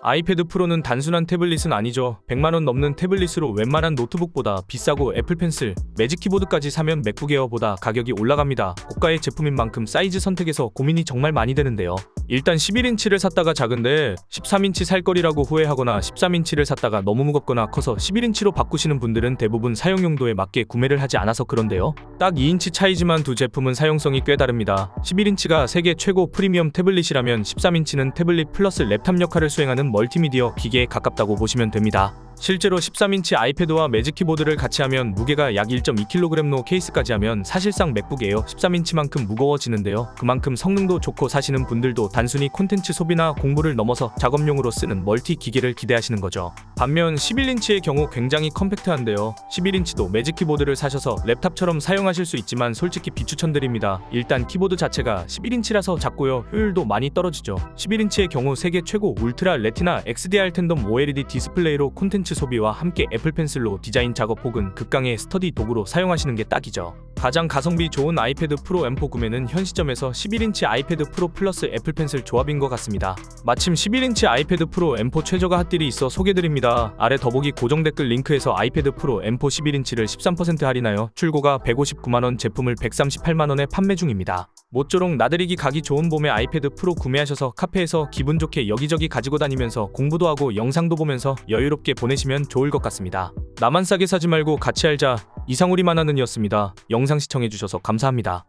아이패드 프로는 단순한 태블릿은 아니죠. 100만원 넘는 태블릿으로 웬만한 노트북보다 비싸고 애플 펜슬, 매직 키보드까지 사면 맥북 에어보다 가격이 올라갑니다. 고가의 제품인 만큼 사이즈 선택에서 고민이 정말 많이 되는데요. 일단 11인치를 샀다가 작은데 13인치 살 거리라고 후회하거나 13인치를 샀다가 너무 무겁거나 커서 11인치로 바꾸시는 분들은 대부분 사용 용도에 맞게 구매를 하지 않아서 그런데요. 딱 2인치 차이지만 두 제품은 사용성이 꽤 다릅니다. 11인치가 세계 최고 프리미엄 태블릿이라면 13인치는 태블릿 플러스 랩탑 역할을 수행하는 멀티미디어 기계에 가깝다고 보시면 됩니다. 실제로 13인치 아이패드와 매직 키보드를 같이 하면 무게가 약 1.2kg로 케이스까지 하면 사실상 맥북 에어 13인치만큼 무거워지는데요. 그만큼 성능도 좋고 사시는 분들도 단순히 콘텐츠 소비나 공부를 넘어서 작업용으로 쓰는 멀티 기계를 기대하시는 거죠. 반면 11인치의 경우 굉장히 컴팩트한데요. 11인치도 매직 키보드를 사셔서 랩탑처럼 사용하실 수 있지만 솔직히 비추천드립니다. 일단 키보드 자체가 11인치라서 작고요. 효율도 많이 떨어지죠. 11인치의 경우 세계 최고 울트라 레티나 XDR 텐덤 OLED 디스플레이로 콘텐츠 소비와 함께 애플 펜슬로 디자인 작업 혹은 극강의 스터디 도구로 사용하시는 게 딱이죠. 가장 가성비 좋은 아이패드 프로 M4 구매는 현 시점에서 11인치 아이패드 프로 플러스 애플 펜슬 조합인 것 같습니다. 마침 11인치 아이패드 프로 M4 최저가 핫딜이 있어 소개드립니다. 아래 더보기 고정 댓글 링크에서 아이패드 프로 M4 11인치를 13% 할인하여 출고가 159만원 제품을 138만원에 판매 중입니다. 모쪼록 나들이기 가기 좋은 봄에 아이패드 프로 구매하셔서 카페에서 기분 좋게 여기저기 가지고 다니면서 공부도 하고 영상도 보면서 여유롭게 보내시면 좋을 것 같습니다. 나만 싸게 사지 말고 같이 알자. 이상우리 만화는이었습니다. 영상 시청해주셔서 감사합니다.